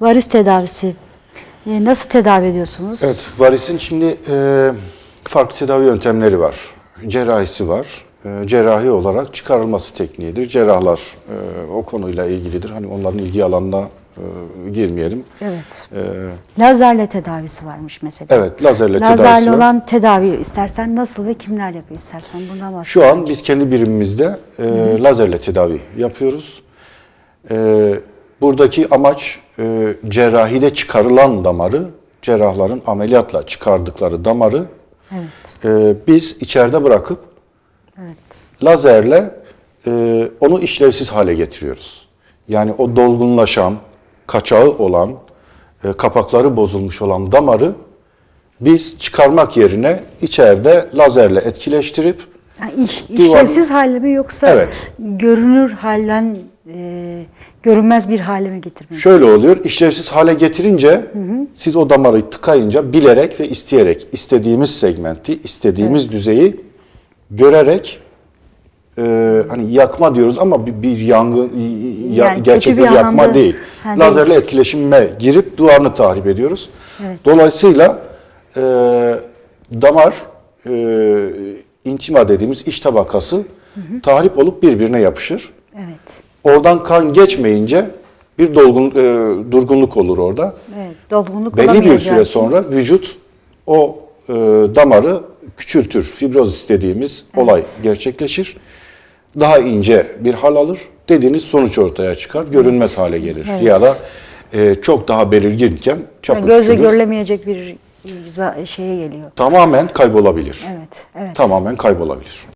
Varis tedavisi. E, nasıl tedavi ediyorsunuz? Evet, varisin şimdi e, farklı tedavi yöntemleri var. Cerrahisi var. E, cerrahi olarak çıkarılması tekniğidir. Cerrahlar e, o konuyla ilgilidir. Hani onların ilgi alanına e, girmeyelim. Evet. E, Lazerle tedavisi varmış mesela. evet, lazerle Lazerle tedavisi var. olan tedavi istersen nasıl ve kimler yapıyor istersen bundan bahset. Şu an biz kendi birimimizde e, lazerle tedavi yapıyoruz. E, buradaki amaç e, cerrahide çıkarılan damarı, cerrahların ameliyatla çıkardıkları damarı Evet. e, biz içeride bırakıp Evet. lazerle e, onu işlevsiz hale getiriyoruz. Yani o dolgunlaşan, kaçağı olan, e, kapakları bozulmuş olan damarı biz çıkarmak yerine içeride lazerle etkileştirip Yani iş, işlevsiz hale mi yoksa Evet. görünür halden e, görünmez bir hale mi getirmek? Şöyle oluyor, işlevsiz hale getirince siz o damarı tıkayınca bilerek ve isteyerek istediğimiz segmenti, istediğimiz düzeyi görerek e, hani yakma diyoruz ama bir, bir yangın, ya- Yani gerçek bir bir yakma anlamda- değil. Ha, Lazerle değil. etkileşime girip duvarını tahrip ediyoruz. Evet. Dolayısıyla e, damar, e, intima dediğimiz iç tabakası tahrip olup birbirine yapışır. Evet. Oradan kan geçmeyince bir dolgun e, durgunluk olur orada. Evet. Dolgunluk Belli bir süre sonra vücut o e, damarı küçültür. Fibroz dediğimiz olay gerçekleşir. Daha ince bir hal alır. Dediğiniz sonuç ortaya çıkar. Görünmez hale gelir. Evet. Ya da e, çok daha belirginken çapı Yani gözle görülemeyecek bir şeye geliyor. Tamamen kaybolabilir. Evet. Evet. Tamamen kaybolabilir.